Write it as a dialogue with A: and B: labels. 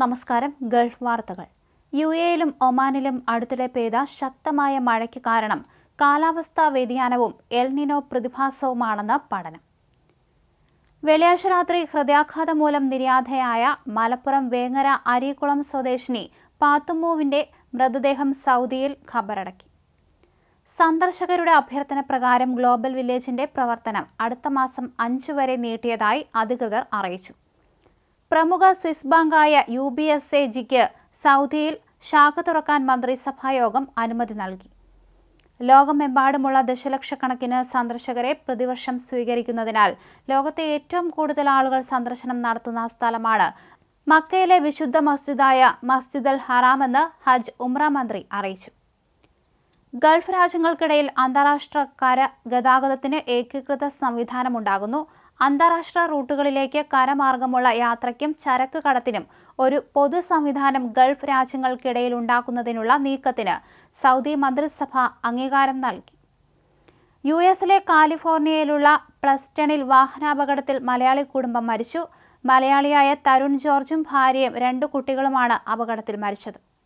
A: നമസ്കാരം ഗൾഫ് വാർത്തകൾ. യു എയിലും ഒമാനിലും അടുത്തിടെ പെയ്ത ശക്തമായ മഴയ്ക്ക് കാരണം കാലാവസ്ഥാ വ്യതിയാനവും എൽനിനോ പ്രതിഭാസവുമാണെന്ന് പഠനം. വെള്ളിയാഴ്ച രാത്രി ഹൃദയാഘാതം മൂലം നിര്യാതയായ മലപ്പുറം വേങ്ങര അരീക്കുളം സ്വദേശിനി പാത്തുമ്മൂവിന്റെ മൃതദേഹം സൗദിയിൽ ഖബറടക്കി. സന്ദർശകരുടെ അഭ്യർത്ഥന പ്രകാരം ഗ്ലോബൽ വില്ലേജിന്റെ പ്രവർത്തനം അടുത്ത മാസം അഞ്ച് വരെ നീട്ടിയതായി അധികൃതർ അറിയിച്ചു. പ്രമുഖ സ്വിസ് ബാങ്കായ യു ബി എസ് എ ജിക്ക് സൗദിയിൽ ശാഖ തുറക്കാൻ മന്ത്രിസഭായോഗം അനുമതി നൽകി. ലോകമെമ്പാടുമുള്ള ദശലക്ഷക്കണക്കിന് സന്ദർശകരെ പ്രതിവർഷം സ്വീകരിക്കുന്നതിനാൽ ലോകത്തെ ഏറ്റവും കൂടുതൽ ആളുകൾ സന്ദർശനം നടത്തുന്ന സ്ഥലമാണ് മക്കയിലെ വിശുദ്ധ മസ്ജിദായ മസ്ജിദ് അൽ ഹറാം എന്ന് ഹജ്ജ് ഉംറ മന്ത്രി അറിയിച്ചു. ഗൾഫ് രാജ്യങ്ങൾക്കിടയിൽ അന്താരാഷ്ട്ര കര ഗതാഗതത്തിന് ഏകീകൃത സംവിധാനമുണ്ടാകുന്നു. അന്താരാഷ്ട്ര റൂട്ടുകളിലേക്ക് കരമാർഗമുള്ള യാത്രയ്ക്കും ചരക്ക് കടത്തിനും ഒരു പൊതു സംവിധാനം ഗൾഫ് രാജ്യങ്ങൾക്കിടയിൽ ഉണ്ടാക്കുന്നതിനുള്ള നീക്കത്തിന് സൗദി മന്ത്രിസഭ അംഗീകാരം നൽകി. യു എസിലെ കാലിഫോർണിയയിലുള്ള പ്ലസ്റ്റണിൽ വാഹനാപകടത്തിൽ മലയാളി കുടുംബം മരിച്ചു. മലയാളിയായ തരുൺ ജോർജും ഭാര്യയും രണ്ടു കുട്ടികളുമാണ് അപകടത്തിൽ മരിച്ചത്.